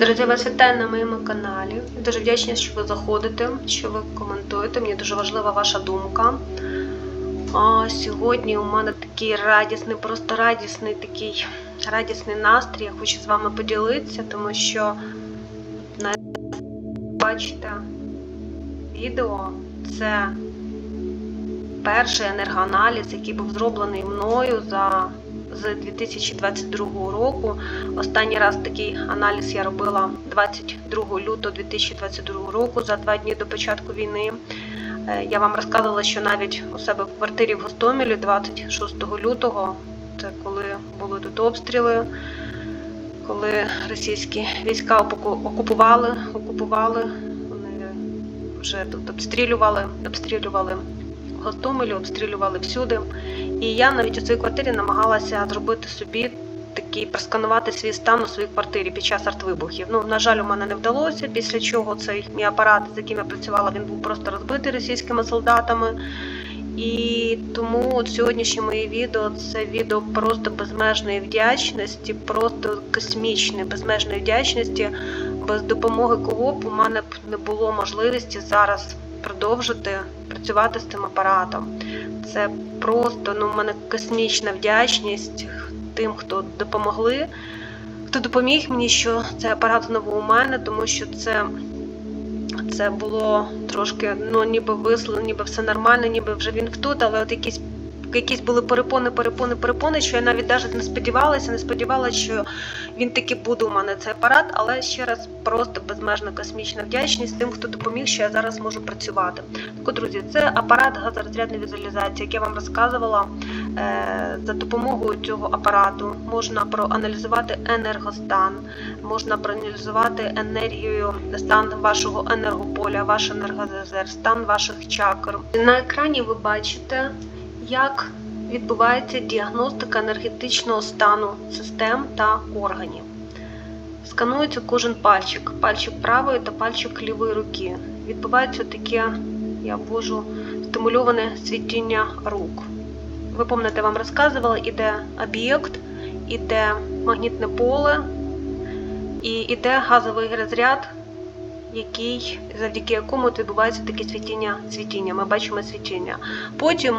Друзі, вас вітаю на моєму каналі. Дуже вдячна, що ви заходите, що ви коментуєте. Мені дуже важлива ваша думка. А сьогодні у мене такий радісний, просто радісний такий радісний настрій. Я хочу з вами поділитися, тому що бачите відео це перший енергоаналіз, який був зроблений мною за з 2022 року. Останній раз такий аналіз я робила 22 лютого 2022 року, за два дні до початку війни. Е, Я вам розказувала, що навіть у себе в квартирі в Гостомелі 26 лютого, це коли були тут обстріли, коли російські війська окупували, окупували, вони вже тут обстрілювали, обстрілювали Гостомелі, обстрілювали всюди. І я навіть у своїй квартирі намагалася зробити собі такий просканувати свій стан у своїй квартирі під час артвибухів. Ну, на жаль, у мене не вдалося. Після чого цей мій апарат, з яким я працювала, він був просто розбитий російськими солдатами. І тому от сьогоднішнє моє відео це відео просто безмежної вдячності, просто космічної безмежної вдячності. Без допомоги кого б у мене б не було можливості зараз продовжити працювати з цим апаратом. Це просто ну, в мене космічна вдячність тим, хто допомогли, хто допоміг мені, що цей апарат знову у мене, тому що це, це було трошки, ну, ніби висло, ніби все нормально, ніби вже він тут, але от якісь. Якісь були перепони, перепони, перепони, що я навіть навіть не сподівалася, не сподівалася, що він таки буде у мене цей апарат, але ще раз просто безмежна космічна вдячність тим, хто допоміг, що я зараз можу працювати. Так, друзі, це апарат газорозрядної візуалізації, як я вам розказувала. Е, За допомогою цього апарату можна проаналізувати енергостан, можна проаналізувати енергію, стан вашого енергополя, ваш енергорезерв, стан ваших чакр. На екрані ви бачите, як відбувається діагностика енергетичного стану систем та органів. Сканується кожен пальчик, пальчик правої та пальчик лівої руки. Відбувається таке, я ввожу стимульоване світіння рук. Ви пам'ятаєте, вам розказувала, іде об'єкт, іде магнітне поле і іде газовий розряд, який, завдяки якому відбувається таке світіння, світіння. Ми бачимо світіння. Потім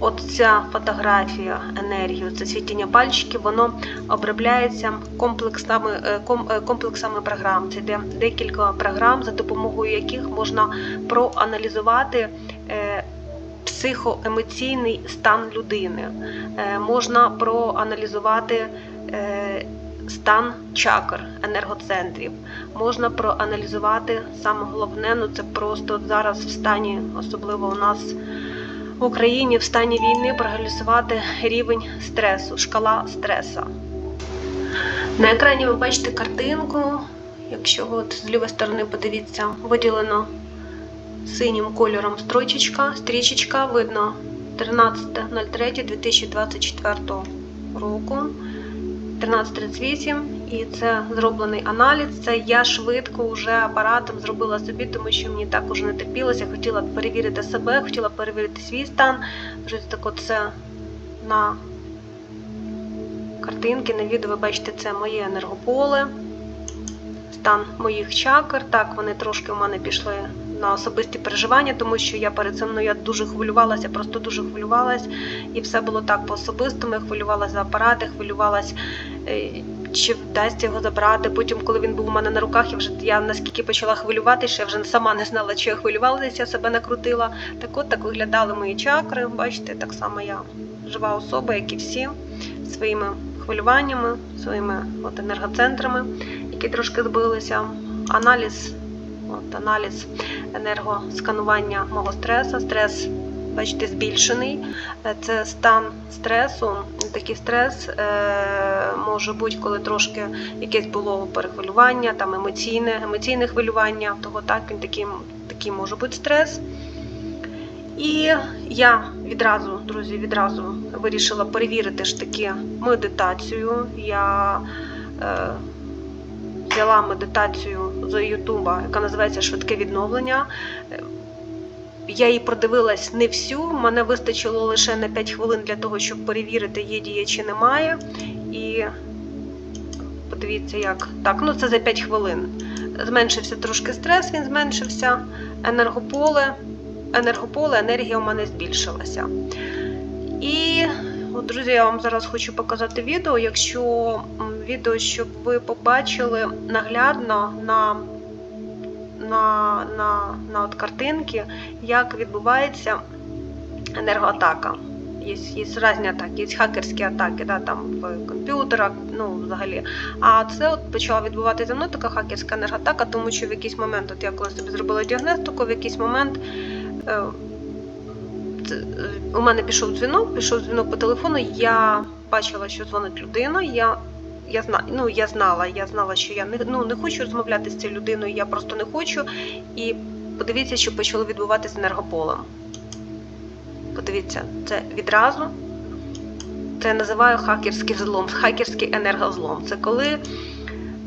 от ця фотографія енергію, це світіння пальчиків, воно обробляється комплексами, е, е, комплексами програм. Це йде декілька програм, за допомогою яких можна проаналізувати. е, Психоемоційний стан людини можна проаналізувати стан чакр, енергоцентрів, можна проаналізувати саме головне, ну це просто зараз в стані, особливо у нас в Україні, в стані війни, проаналізувати рівень стресу, шкала стреса. На екрані ви бачите картинку. Якщо от з лівої сторони подивіться, виділено синім кольором строчечка, стрічечка, видно 13.03.2024 року. 13.38 і це зроблений аналіз. Це я швидко вже апаратом зробила собі, тому що мені також не терпілося. Хотіла перевірити себе, хотіла перевірити свій стан. Друзі, так от це на картинки, на відео ви бачите, це моє енергополе, стан моїх чакр. Так, вони трошки у мене пішли на особисті переживання, тому що я перед цим ну, я дуже хвилювалася, просто дуже хвилювалась, і все було так по-особистому. Я хвилювалася за апарати, хвилювалась, е, чи вдасться його забрати. Потім, коли він був у мене на руках, я вже я наскільки почала хвилюватися, я вже сама не знала, чи я хвилювалася, себе накрутила. Так от так виглядали мої чакри. Бачите, так само я жива особа, як і всі, своїми хвилюваннями, своїми от, енергоцентрами, які трошки збилися. Аналіз. От аналіз енергосканування мого стресу. Стрес, бачите, збільшений. Е, Це стан стресу. Такий стрес е, може бути, коли трошки якесь було перехвилювання, там емоційне, емоційне хвилювання, того так він такий, такий може бути стрес. І я відразу, друзі, відразу вирішила перевірити ж таки медитацію. Я е, взяла медитацію з Ютуба, яка називається Швидке відновлення. Я її продивилась не всю, мене вистачило лише на 5 хвилин для того, щоб перевірити, є дія чи немає. І Подивіться, як так, ну це за 5 хвилин. Зменшився трошки стрес, він зменшився. Енергополе, енергополе, енергія у мене збільшилася. І, от, друзі, я вам зараз хочу показати відео. Якщо відео, щоб ви побачили наглядно на, на, на, на от картинки, як відбувається енергоатака. Є, є різні атаки, є хакерські атаки, да, там в комп'ютерах, ну взагалі. А це от почала відбуватися мною така хакерська енергоатака, тому що в якийсь момент, от я коли собі зробила діагностику, в якийсь момент е, е, у мене пішов дзвінок, пішов дзвінок по телефону, я бачила, що дзвонить людина. Я, я, зна, ну, я знала, я знала, що я не, ну, не хочу розмовляти з цією людиною, я просто не хочу. І подивіться, що почало відбуватися енергополем. Подивіться, це відразу. Це називаю хакерський злом, хакерський енергозлом. Це коли,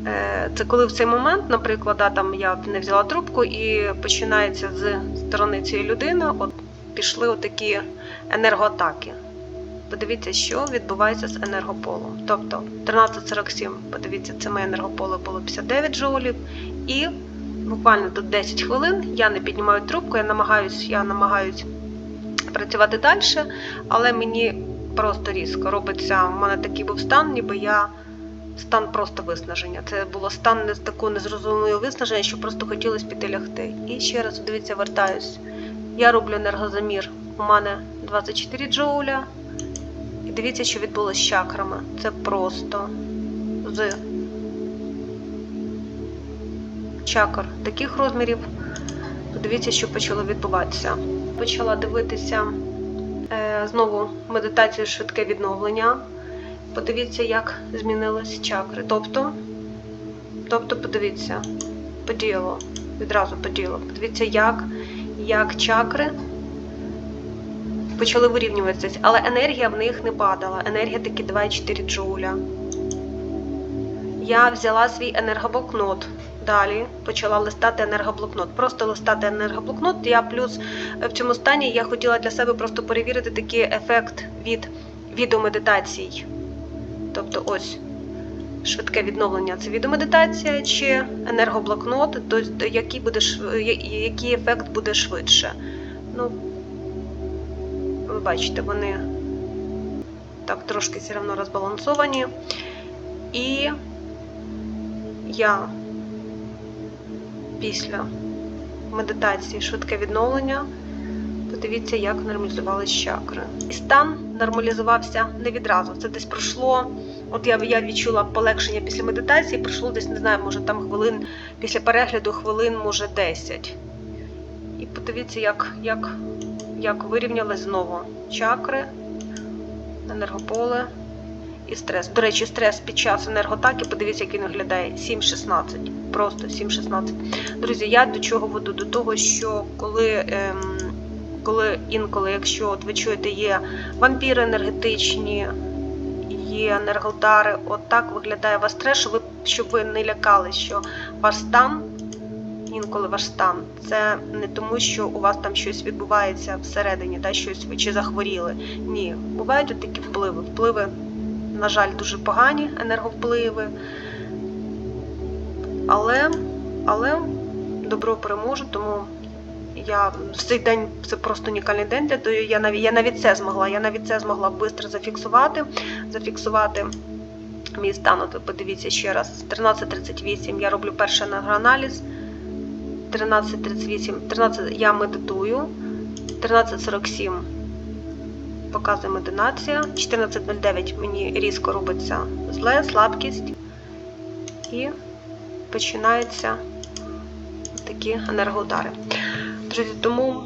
е, це коли в цей момент, наприклад, да, там я не взяла трубку і починається з сторони цієї людини, от пішли отакі енергоатаки. Подивіться, що відбувається з енергополом. Тобто 1347, подивіться, це моє енергополе було 59 джоулів. І буквально тут 10 хвилин я не піднімаю трубку, я намагаюсь, я намагаюсь працювати далі, але мені просто різко робиться. У мене такий був стан, ніби я стан просто виснаження. Це було стан не з такого незрозумілого виснаження, що просто хотілося піти лягти. І ще раз дивіться, вертаюсь. Я роблю енергозамір. У мене 24 джоуля. Дивіться, що відбулося з чакрами. Це просто з чакр таких розмірів. Подивіться, що почало відбуватися. Почала дивитися е, знову медитацію швидке відновлення. Подивіться, як змінились чакри. Тобто, тобто, подивіться, подіяло, відразу подіяло. Подивіться, як, як чакри почали вирівнюватися, але енергія в них не падала. Енергія таки 2,4 джоуля. Я взяла свій енергоблокнот. Далі почала листати енергоблокнот. Просто листати енергоблокнот. Я плюс в цьому стані я хотіла для себе просто перевірити такий ефект від відеомедитацій. Тобто, ось швидке відновлення це відеомедитація чи енергоблокнот, тобто який буде який ефект буде швидше. Ну, ви бачите, вони так трошки все одно розбалансовані. І я після медитації швидке відновлення. Подивіться, як нормалізувались чакри. І стан нормалізувався не відразу. Це десь пройшло. От я, я відчула полегшення після медитації, пройшло десь, не знаю, може там хвилин після перегляду, хвилин, може 10. І подивіться, як, як, як вирівнялись знову чакри, енергополе і стрес. До речі, стрес під час енерготаки, подивіться, як він виглядає 7-16. Просто 7-16. Друзі, я до чого веду? До того, що коли, ем, коли інколи, якщо от ви чуєте, є вампіри енергетичні, є енергодари, от так виглядає щоб ви, щоб ви не лякали, що ваш стан, інколи ваш стан, це не тому, що у вас там щось відбувається всередині, да, щось ви чи захворіли. Ні, бувають такі впливи. Впливи, на жаль, дуже погані енерговпливи. Але, але добро переможе, тому я в цей день це просто унікальний день для того. Я навіть я навіть це змогла. Я навіть це змогла швидко зафіксувати. Зафіксувати мій стан. От подивіться ще раз. 13.38 я роблю перший енергоаналіз. 13.38 13 я медитую. 13.47 показує медитація. 14.09 мені різко робиться зле, слабкість. І починаються такі енергоудари. Друзі, тому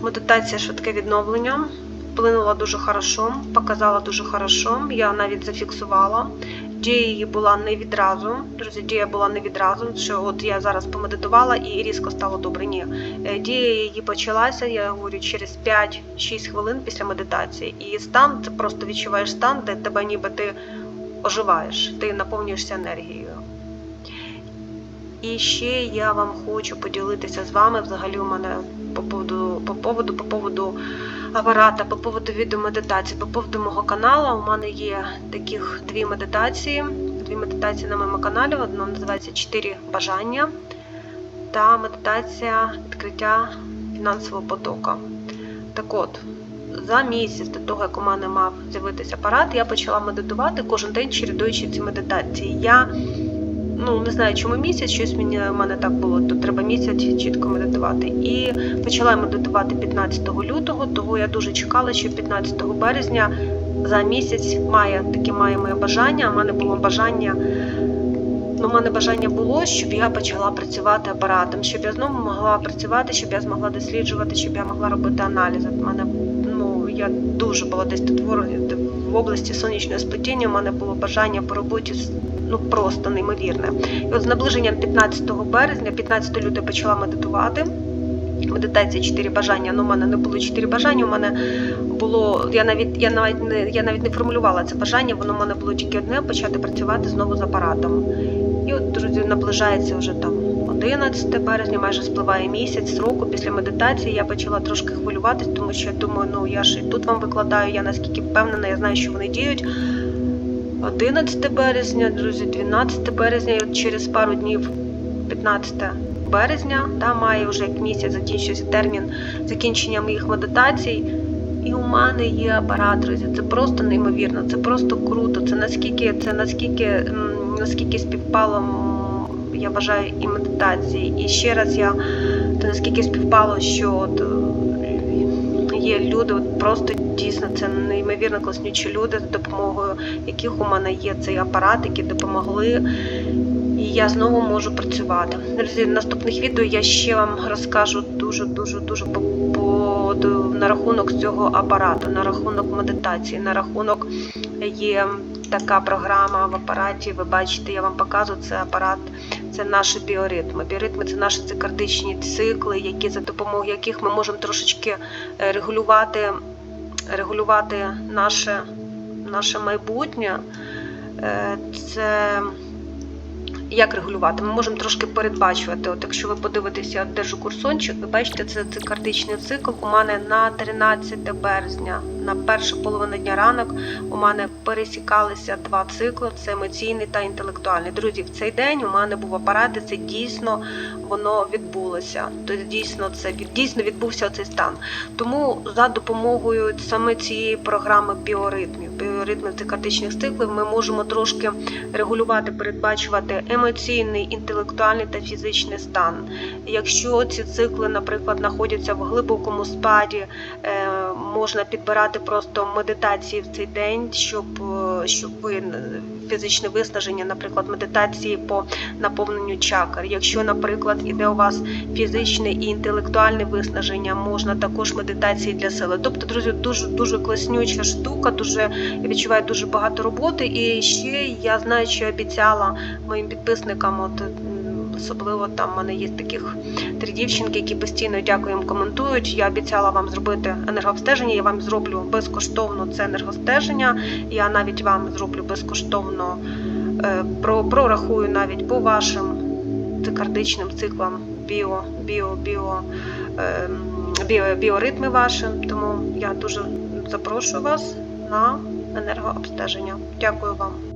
медитація швидке відновлення вплинула дуже хорошо, показала дуже хорошо. Я навіть зафіксувала. Дія її була не відразу. Друзі, дія була не відразу. Що от я зараз помедитувала і різко стало добре. Ні. Е, Дія її почалася, я говорю, через 5-6 хвилин після медитації. І стан, це просто відчуваєш стан, де тебе ніби ти оживаєш, ти наповнюєшся енергією. І ще я вам хочу поділитися з вами. Взагалі, у мене по поводу, по поводу, по поводу апарата, по поводу відеомедитації, по поводу мого каналу. У мене є таких дві медитації. дві медитації на моєму каналі. Одна називається Чотири бажання та медитація відкриття фінансового потоку. Так от, за місяць до того, як у мене мав з'явитися апарат, я почала медитувати кожен день чередуючи ці медитації. Я ну не знаю, чому місяць, щось мені в мене так було. То треба місяць чітко медитувати. І почала медитувати 15 лютого, того я дуже чекала, що 15 березня за місяць має таке має моє бажання. У мене було бажання. Ну, у мене бажання було, щоб я почала працювати апаратом, щоб я знову могла працювати, щоб я змогла досліджувати, щоб я могла робити аналізи. У мене ну я дуже була десь тут в, в області сонячного сплетіння. У мене було бажання по роботі ну просто неймовірне. І от з наближенням 15 березня, 15 лютого почала медитувати. Медитація чотири бажання. Ну, у мене не було чотири бажання. У мене було. Я навіть я навіть не я навіть не формулювала це бажання. Воно в мене було тільки одне почати працювати знову з апаратом. І от, друзі, наближається вже там 11 березня, майже спливає місяць сроку після медитації. Я почала трошки хвилюватись, тому що я думаю, ну я ж і тут вам викладаю. Я наскільки впевнена, я знаю, що вони діють. 11 березня, друзі, 12 березня, і через пару днів, 15 березня, та має вже як місяць закінчився термін закінчення моїх медитацій. І у мене є апарат, друзі. Це просто неймовірно, це просто круто. Це наскільки це наскільки наскільки співпало, я вважаю, і медитації. І ще раз я то наскільки співпало, що от, є люди, просто дійсно це неймовірно класнючі люди, з допомогою яких у мене є цей апарат, які допомогли. І я знову можу працювати. Друзі, в наступних відео я ще вам розкажу дуже дуже дуже по, по на рахунок цього апарату, на рахунок медитації, на рахунок є така програма в апараті. Ви бачите, я вам показую це апарат, це наші біоритми. Біоритми це наші цикардичні цикли, які за допомогою яких ми можемо трошечки регулювати, регулювати наше, наше майбутнє. Це як регулювати? Ми можемо трошки передбачувати. От Якщо ви подивитеся, я держу курсончик, ви бачите, це цикардичний цикл. У мене на 13 березня, на першу половину дня ранок, у мене пересікалися два цикли: це емоційний та інтелектуальний. Друзі, в цей день у мене був апарат, і це дійсно воно відбулося. Тобто дійсно це дійсно відбувся цей стан. Тому за допомогою саме цієї програми біоритмів, біоритмів цикардичних циклів, ми можемо трошки регулювати, передбачувати емоційний, інтелектуальний та фізичний стан. Якщо ці цикли, наприклад, знаходяться в глибокому спаді, можна підбирати просто медитації в цей день, щоб щоб ви фізичне виснаження, наприклад, медитації по наповненню чакр. Якщо, наприклад, іде у вас фізичне і інтелектуальне виснаження, можна також медитації для сили. Тобто, друзі, дуже дуже класнюча штука, дуже я відчуваю дуже багато роботи. І ще я знаю, що обіцяла моїм підписникам, от особливо там в мене є таких три дівчинки, які постійно дякую їм коментують. Я обіцяла вам зробити енергообстеження. Я вам зроблю безкоштовно це енергостеження. Я навіть вам зроблю безкоштовно про прорахую навіть по вашим цикардичним циклам біо, біо, біо, біо, біоритми вашим. Тому я дуже запрошую вас на енергообстеження. Дякую вам.